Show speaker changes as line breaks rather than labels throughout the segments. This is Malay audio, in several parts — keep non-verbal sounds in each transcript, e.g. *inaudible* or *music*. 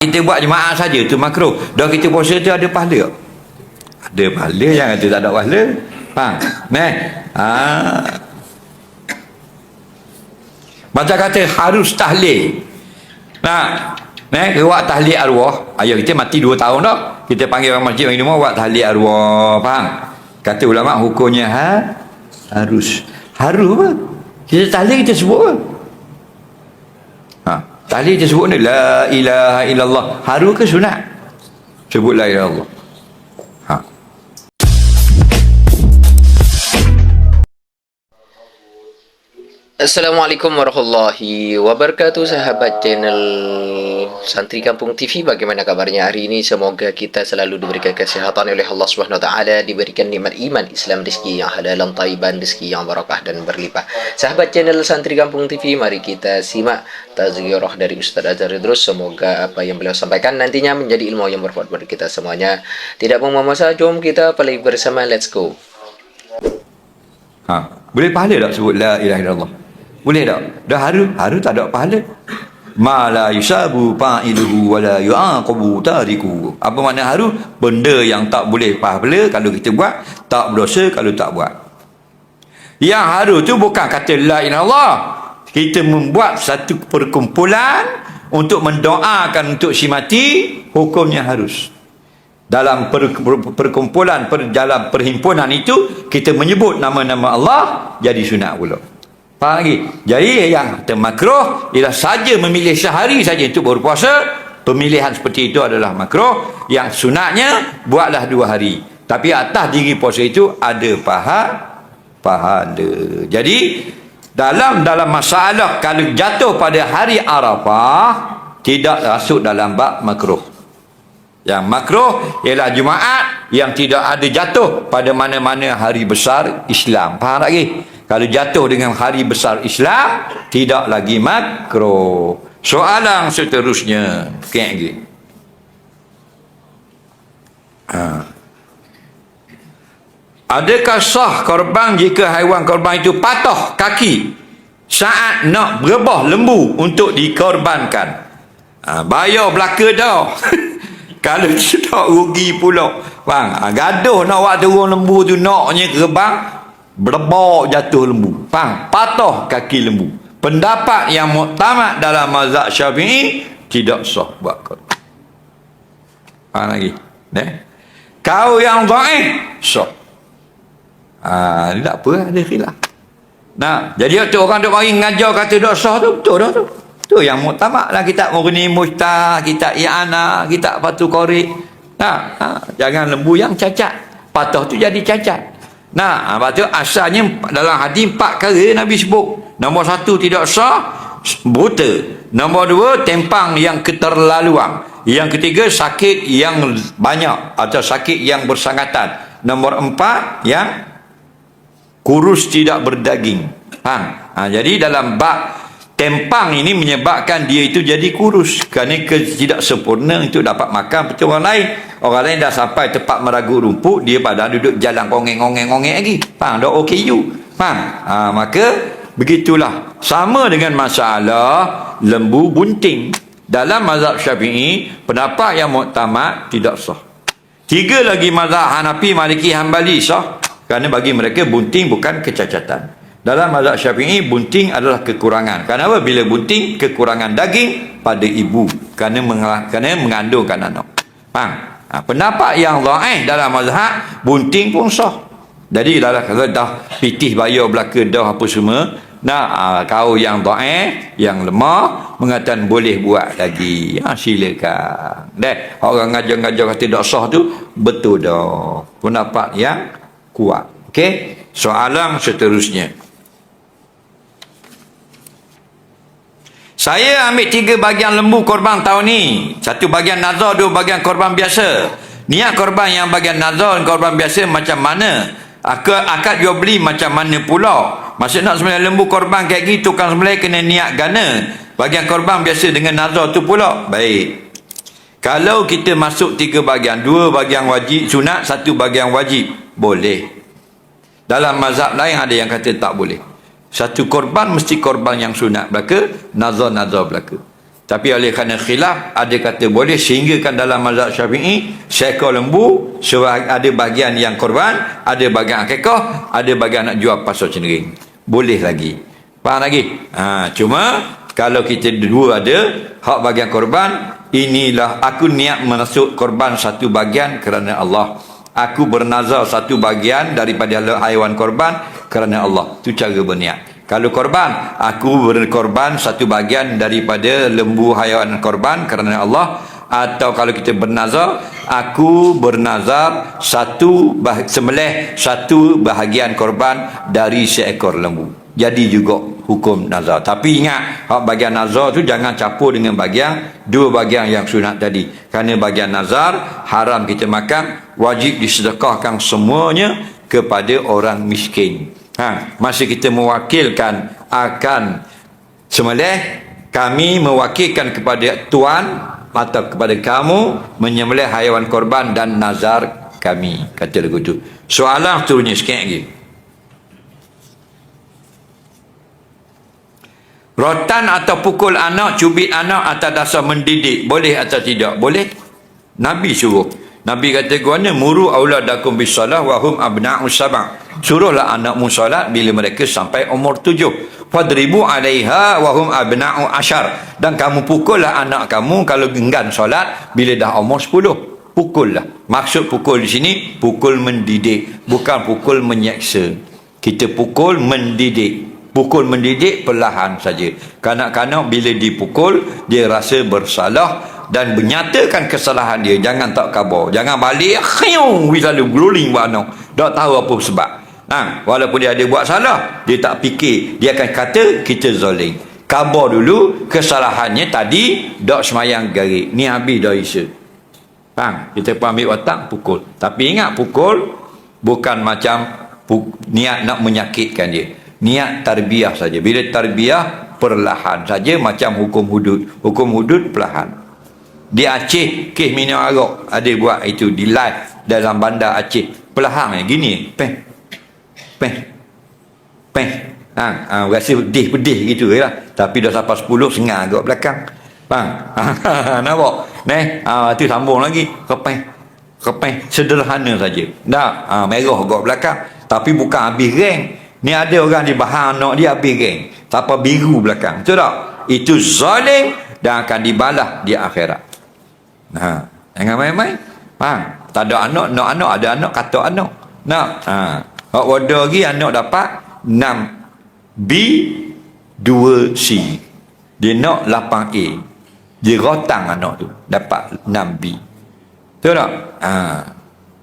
kita buat jemaah saja tu makruh. Dah kita puasa tu ada pahala. Ada pahala jangan tu tak ada pahala. Faham? Neh. Ha. Baca kata harus tahlil. Nah, Neh, buat tahlil arwah. Ayah kita mati 2 tahun dah. Kita panggil orang masjid bagi rumah buat tahlil arwah. Faham? Kata ulama hukumnya ha? harus. Harus apa? Kita tahlil kita sebut apa? Tahlil kita sebut ni la ilaha illallah. Harus ke sunat? Sebut la ilaha illallah.
Assalamualaikum warahmatullahi wabarakatuh sahabat channel Santri Kampung TV bagaimana kabarnya hari ini? Semoga kita selalu diberikan kesehatan oleh Allah Subhanahu Wa Taala diberikan nikmat iman Islam rezeki yang halal taiban rezeki yang barakah dan berlimpah. Sahabat channel Santri Kampung TV mari kita simak tazkirah dari Ustaz Azhar Idrus. Semoga apa yang beliau sampaikan nantinya menjadi ilmu yang bermanfaat bagi kita semuanya. Tidak membuang masa jom kita play bersama. Let's go.
Ha. Boleh pahala tak sebut la ilaha illallah? Boleh tak? Dah haru, haru tak ada pahala. Ma la yusabu fa'iluhu wa la yu'aqabu tariku. Apa makna haru? Benda yang tak boleh pahala kalau kita buat, tak berdosa kalau tak buat. Yang haru tu bukan kata la ilaha. Kita membuat satu perkumpulan untuk mendoakan untuk si mati, hukumnya harus dalam per, per, perkumpulan per, dalam perhimpunan itu kita menyebut nama-nama Allah jadi sunat pula faham lagi jadi yang termakruh ialah saja memilih sehari saja untuk berpuasa pemilihan seperti itu adalah makruh. Yang sunatnya buatlah dua hari. Tapi atas diri puasa itu ada paha pahala. Jadi dalam dalam masalah kalau jatuh pada hari Arafah tidak masuk dalam bab makruh. Yang makruh ialah Jumaat yang tidak ada jatuh pada mana-mana hari besar Islam. Faham lagi? Kalau jatuh dengan hari besar Islam, tidak lagi makruh. Soalan seterusnya. Okey lagi. Ha. Adakah sah korban jika haiwan korban itu patah kaki saat nak berebah lembu untuk dikorbankan? Ha, bayar belaka dah. *laughs* Kalau *laughs* tidak rugi pula. Faham? Ha, gaduh nak buat turun lembu tu naknya gerbang. Berbak jatuh lembu. Faham? Patah kaki lembu. Pendapat yang muktamad dalam mazhab syafi'i. Tidak sah buat korban. Faham lagi? Eh? Kau yang dhaif sah. Ha, ni tak apa, ada khilaf. Nah, jadi waktu orang duk mari ngajar kata tak sah tu, betul dah tu. Tu yang muktamad lah kitab Mughni Mustah, kitab I'ana, kitab Fatu Qori. Nah, ha, jangan lembu yang cacat. Patah tu jadi cacat. Nah, ha, lepas tu asalnya dalam hadis empat kali Nabi sebut. Nombor satu tidak sah, buta. Nombor dua, tempang yang keterlaluan. Yang ketiga, sakit yang banyak atau sakit yang bersangatan. Nombor empat, yang kurus tidak berdaging. Faham? Ha, jadi dalam bab tempang ini menyebabkan dia itu jadi kurus kerana tidak sempurna untuk dapat makan seperti orang lain. Orang lain dah sampai tempat meragu rumput, dia pada duduk jalan kongeng-kongeng-kongeng lagi. Faham? Dah OKU. Faham? Ha, maka begitulah. Sama dengan masalah lembu bunting. Dalam mazhab syafi'i, pendapat yang muktamad tidak sah. Tiga lagi mazhab Hanafi, Maliki, Hanbali sah. Kerana bagi mereka bunting bukan kecacatan. Dalam mazhab syafi'i, bunting adalah kekurangan. Kenapa? Bila bunting, kekurangan daging pada ibu. Kerana, meng- kerana mengandungkan anak. Faham? Ha, pendapat yang dhaif dalam mazhab, bunting pun sah. Jadi dah, kalau dah pitih bayar belaka dah apa semua, nah ha, kau yang dhaif, yang lemah, mengatakan boleh buat lagi. Ha, silakan. Deh, orang ngajar-ngajar kata tak sah tu, betul dah. Pendapat yang kuat. Okey? Soalan seterusnya. Saya ambil tiga bagian lembu korban tahun ni. Satu bagian nazar, dua bagian korban biasa. Niat korban yang bagian nazar dan korban biasa macam mana? Akad, akad jual beli macam mana pula? Maksud nak sembelih lembu korban kayak gitu, tukang sembelih kena niat gana. Bagian korban biasa dengan nazar tu pula. Baik. Kalau kita masuk tiga bagian, dua bagian wajib sunat, satu bagian wajib, boleh. Dalam mazhab lain ada yang kata tak boleh. Satu korban mesti korban yang sunat belaka, nazar-nazar belaka. Tapi oleh kerana khilaf, ada kata boleh sehingga kan dalam mazhab syafi'i, seekor lembu, ada bagian yang korban, ada bagian akikah, ada bagian nak jual pasal cenderung. Boleh lagi. Faham lagi? Ha, cuma, kalau kita dua ada, hak bagian korban, inilah aku niat menasuk korban satu bagian kerana Allah. Aku bernazar satu bagian daripada haiwan korban kerana Allah. Itu cara berniat. Kalau korban, aku berkorban satu bahagian daripada lembu haiwan korban kerana Allah. Atau kalau kita bernazar, aku bernazar satu bah- satu bahagian korban dari seekor lembu. Jadi juga hukum nazar. Tapi ingat, hak bahagian nazar tu jangan campur dengan bahagian dua bahagian yang sunat tadi. Kerana bahagian nazar haram kita makan, wajib disedekahkan semuanya kepada orang miskin. Ha, masa kita mewakilkan akan semelih, kami mewakilkan kepada tuan atau kepada kamu menyembelih haiwan korban dan nazar kami kata lagu tu. Soalan seterusnya sikit lagi. Rotan atau pukul anak, cubit anak atas dasar mendidik. Boleh atau tidak? Boleh. Nabi suruh. Nabi kata kuana muru auladakum bisalah wa hum abna'u sab'a. Suruhlah anakmu solat bila mereka sampai umur tujuh. Fadribu alaiha wa hum abna'u ashar. Dan kamu pukullah anak kamu kalau enggan solat bila dah umur sepuluh. Pukullah. Maksud pukul di sini pukul mendidik, bukan pukul menyeksa. Kita pukul mendidik. Pukul mendidik perlahan saja. Kanak-kanak bila dipukul, dia rasa bersalah dan menyatakan kesalahan dia. Jangan tak kabar. Jangan balik. Khiung. We selalu guling buat anak. Tak tahu apa sebab. Ha, walaupun dia ada buat salah, dia tak fikir. Dia akan kata, kita zalim. Kabar dulu, kesalahannya tadi, dok semayang garik. Ni habis dah isa. Faham? Kita pun ambil watak, pukul. Tapi ingat, pukul bukan macam pu- niat nak menyakitkan dia niat tarbiyah saja bila tarbiyah perlahan saja macam hukum hudud hukum hudud perlahan di Aceh kes minum arak ada buat itu di live dalam bandar Aceh perlahan eh, gini peh peh peh ha, ha rasa pedih pedih gitu lah tapi dah sampai 10 sengar agak belakang faham *laughs* nampak neh ha, tu sambung lagi kepeh kepeh sederhana saja dah ha, merah agak belakang tapi bukan habis rank Ni ada orang di bahan anak dia habis geng. Siapa biru belakang. Betul tak? Itu zalim dan akan dibalas di akhirat. Ha. Jangan main-main. Ha. Tak ada anak, nak anak, ada anak, kata anak. Nak. Ha. Hak wadah lagi anak dapat 6 B 2 C. Dia nak 8 A. Dia rotang anak tu. Dapat 6 B. Betul tak? Ha.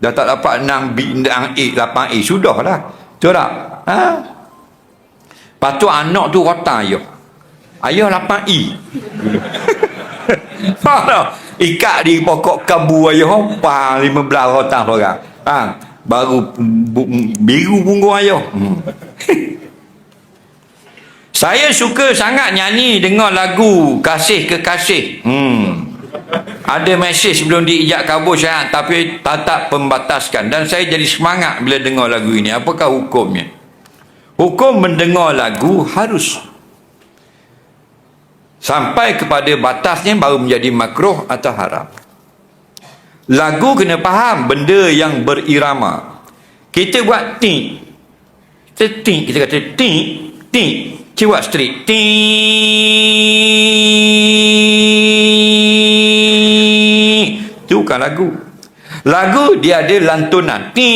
Dah tak dapat 6 B, 6 A, 8 A. Sudah lah. Betul tak? Ha? Lepas tu anak tu rotan ayah. Ayah 8I. *laughs* Faham tak? Ikat di pokok kabu ayah. Pang 15 rotan orang. Ha? Baru bu, biru punggung ayah. Hmm. *laughs* Saya suka sangat nyanyi dengar lagu Kasih Kekasih. Hmm. Ada mesej sebelum diijak kabur syahat tapi tak pembataskan dan saya jadi semangat bila dengar lagu ini. Apakah hukumnya? Hukum mendengar lagu harus sampai kepada batasnya baru menjadi makruh atau haram. Lagu kena faham benda yang berirama. Kita buat ting. Kita ting, kita kata ting, ting. Kita buat straight. Ting. Itu bukan lagu. Lagu dia ada lantunan. Ting.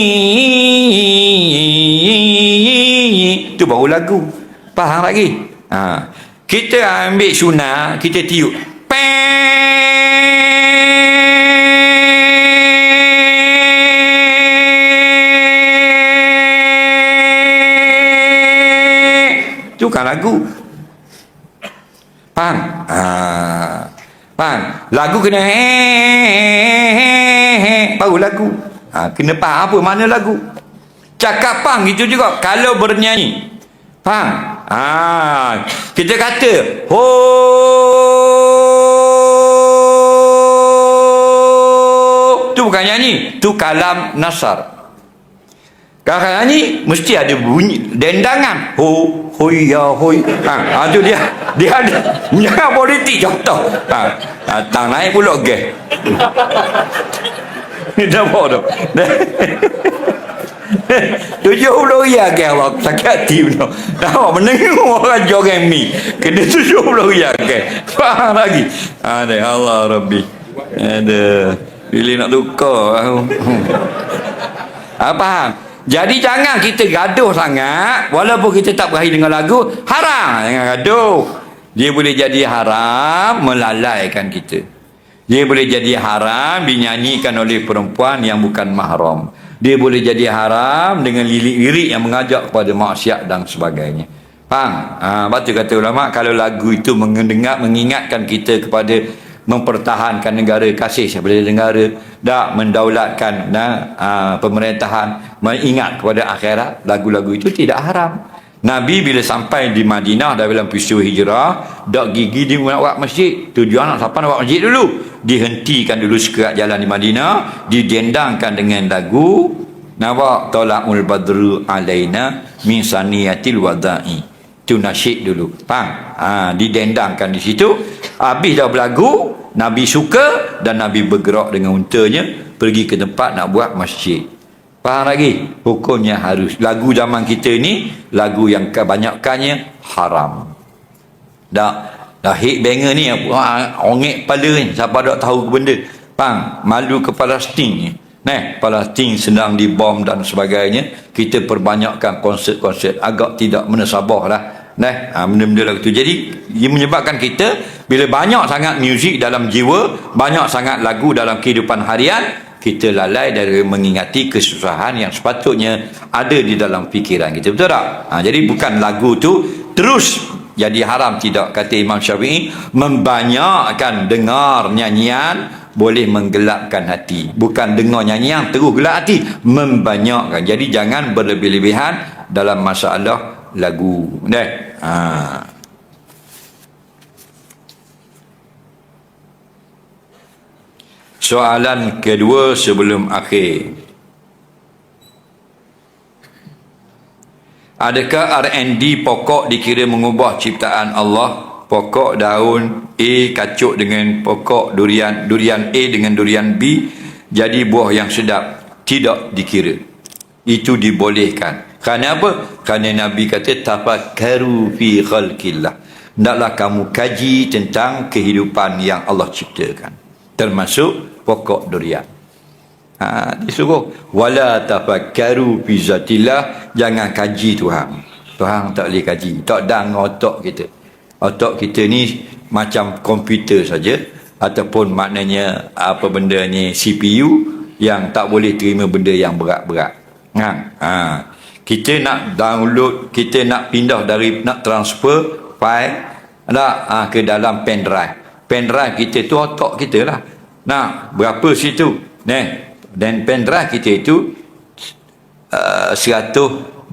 Itu baru lagu. Faham lagi? Ha. Kita ambil sunah, kita tiup. Itu bukan lagu. Faham? Ha. Faham? Lagu kena he, he, baru lagu. Ha, kena faham apa mana lagu. Cakapan gitu juga kalau bernyanyi. Faham? Ha, kita kata ho tu bukan nyanyi, tu kalam nasar. Sekarang ni mesti ada bunyi dendangan. Ho hoi ya hoi. Ha, ha tu dia. Dia ada jangan politik contoh. Ha, datang naik pula gas. *laughs* Ni dah apa tu? *laughs* Tujuh puluh riyal ke Allah Sakit hati benar Nampak menengok orang joget mi Kena tujuh puluh riyal ke Faham lagi Ada Allah Rabbi Ada Bila nak tukar Apa faham jadi jangan kita gaduh sangat. Walaupun kita tak berakhir dengan lagu Haram. Jangan gaduh. Dia boleh jadi haram Melalaikan kita. Dia boleh jadi haram Dinyanyikan oleh perempuan yang bukan mahram. Dia boleh jadi haram Dengan lirik-lirik yang mengajak kepada maksiat dan sebagainya. Faham? Ha, batu kata ulama Kalau lagu itu mendengar, mengingatkan kita kepada mempertahankan negara kasih. Daripada negara dak mendaulatkan nah, uh, pemerintahan mengingat kepada akhirat lagu-lagu itu tidak haram. Nabi bila sampai di Madinah dalam peristiwa hijrah dak gigi dia nak buat masjid. Tujuan nak siapa nak buat masjid dulu? Dihentikan dulu sekerat jalan di Madinah didendangkan dengan lagu nampak tolakul badru alaina min saniyatil wada'i. Itu nasyid dulu. Faham? Ha, didendangkan di situ habis dah berlagu Nabi suka dan Nabi bergerak dengan untanya pergi ke tempat nak buat masjid. Faham lagi? Hukumnya harus. Lagu zaman kita ni lagu yang kebanyakannya haram. Dah dah hit banger ni ongek kepala ni siapa tak tahu ke benda. Faham malu ke Palestin ni. Nah, Palestin sedang dibom dan sebagainya. Kita perbanyakkan konsert-konsert. Agak tidak menasabah lah. Nah, ha, benda-benda lagu tu. Jadi, ia menyebabkan kita bila banyak sangat muzik dalam jiwa, banyak sangat lagu dalam kehidupan harian, kita lalai dari mengingati kesusahan yang sepatutnya ada di dalam fikiran kita. Betul tak? Ha, jadi bukan lagu tu terus jadi haram tidak kata Imam Syafi'i membanyakkan dengar nyanyian boleh menggelapkan hati bukan dengar nyanyian terus gelap hati membanyakkan jadi jangan berlebih-lebihan dalam masalah lagu deh ha. soalan kedua sebelum akhir. Adakah R&D pokok dikira mengubah ciptaan Allah? Pokok daun A kacuk dengan pokok durian durian A dengan durian B. Jadi buah yang sedap tidak dikira. Itu dibolehkan kerana apa? Kerana Nabi kata tafakkaru fi khalqillah. Hendaklah kamu kaji tentang kehidupan yang Allah ciptakan termasuk pokok durian. Ha, disuruh wala tafakkaru fi zatillah. Jangan kaji Tuhan. Tuhan tak boleh kaji. Tak dang otak kita. Otak kita ni macam komputer saja ataupun maknanya apa benda ni CPU yang tak boleh terima benda yang berat-berat. Ha. ha. Kita nak download, kita nak pindah dari nak transfer file tak ha, ke dalam pen drive. Pen drive kita tu otak kita lah. Nah, berapa situ? Nah, dan pen drive kita itu uh, 124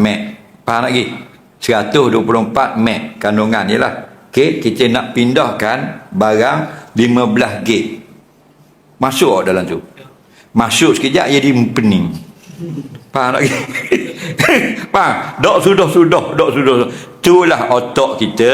meg. Faham lagi? 124 meg kandungan je lah okay, kita nak pindahkan barang 15 gig masuk dalam tu masuk sekejap jadi pening faham lagi *laughs* faham dok sudah sudah dok sudah itulah otak kita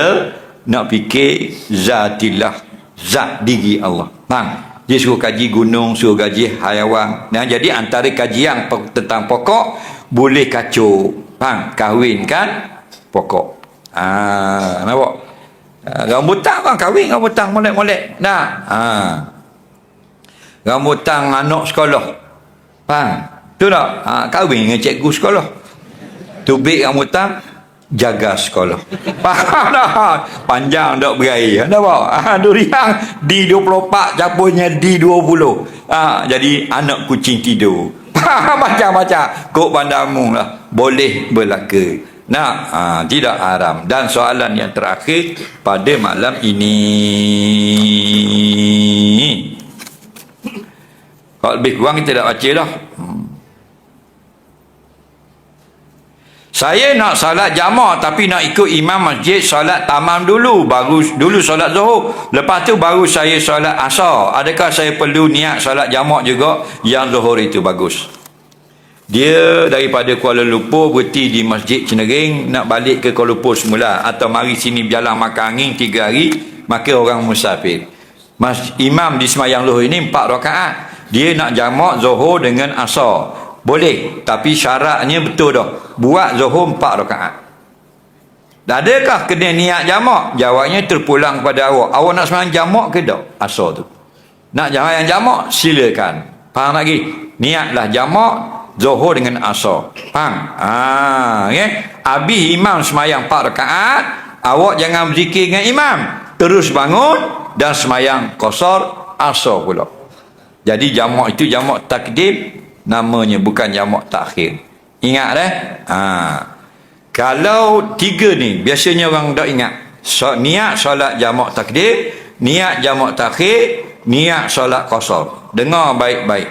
nak fikir zatillah zat diri Allah faham dia suruh kaji gunung suruh kaji hayawan nah, jadi antara kajian tentang pokok boleh kacau faham kahwin kan pokok. Ah, nampak? Ah, rambutan kan kahwin rambutan molek-molek. Nah. Ah. Rambutan anak sekolah. Faham? Tu tak? Ah, kahwin dengan cikgu sekolah. Tubik rambutan jaga sekolah. *laughs* Faham tak? Panjang tak berair. Nampak? Ah, durian di 24 capurnya di 20. Ah, jadi anak kucing tidur. *laughs* Macam-macam. Kok pandamu lah. Boleh berlaku. Nah, ha, tidak haram. Dan soalan yang terakhir pada malam ini. Kalau lebih kurang kita dah baca dah. Saya nak salat jamaah tapi nak ikut imam masjid salat tamam dulu. Baru dulu salat zuhur. Lepas tu baru saya salat asar. Adakah saya perlu niat salat jamaah juga yang zuhur itu bagus? dia daripada Kuala Lumpur berhenti di Masjid Cenering nak balik ke Kuala Lumpur semula atau mari sini berjalan makan angin tiga hari maka orang musafir Mas, imam di semayang luhur ini empat rakaat dia nak jamak zuhur dengan asar boleh tapi syaratnya betul dah buat zuhur empat rakaat dan adakah kena niat jamak jawabnya terpulang kepada awak awak nak semayang jamak ke tak asar tu nak semayang jamak silakan faham lagi niatlah jamak Zuhur dengan asar. Faham? Ah, okay? Habis imam semayang 4 rakaat, awak jangan berzikir dengan imam. Terus bangun dan semayang kosor asar pula. Jadi jamak itu jamak takdim namanya bukan jamak takhir. Ingat eh? Ah. Kalau tiga ni biasanya orang tak ingat. So, niat solat jamak takdim, niat jamak takhir, niat solat kosor. Dengar baik-baik.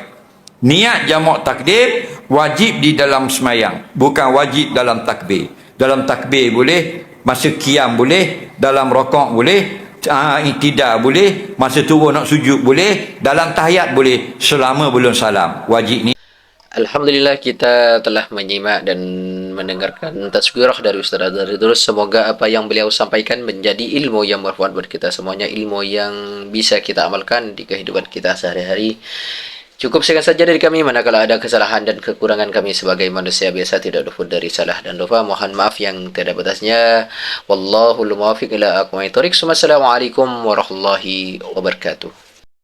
Niat jamak takdim wajib di dalam semayang. Bukan wajib dalam takbir. Dalam takbir boleh, masa kiam boleh, dalam rokok boleh, uh, tidak boleh, masa turun nak sujud boleh, dalam tahiyat boleh, selama belum salam. Wajib ni.
Alhamdulillah kita telah menyimak dan mendengarkan tazkirah dari Ustaz Azhar Terus semoga apa yang beliau sampaikan menjadi ilmu yang bermanfaat buat kita semuanya ilmu yang bisa kita amalkan di kehidupan kita sehari-hari Cukup sekian saja dari kami manakala ada kesalahan dan kekurangan kami sebagai manusia biasa tidak luput dari salah dan lupa. Mohon maaf yang tidak batasnya. Wallahul muwaffiq ila aqwamit thoriq. Wassalamualaikum warahmatullahi wabarakatuh.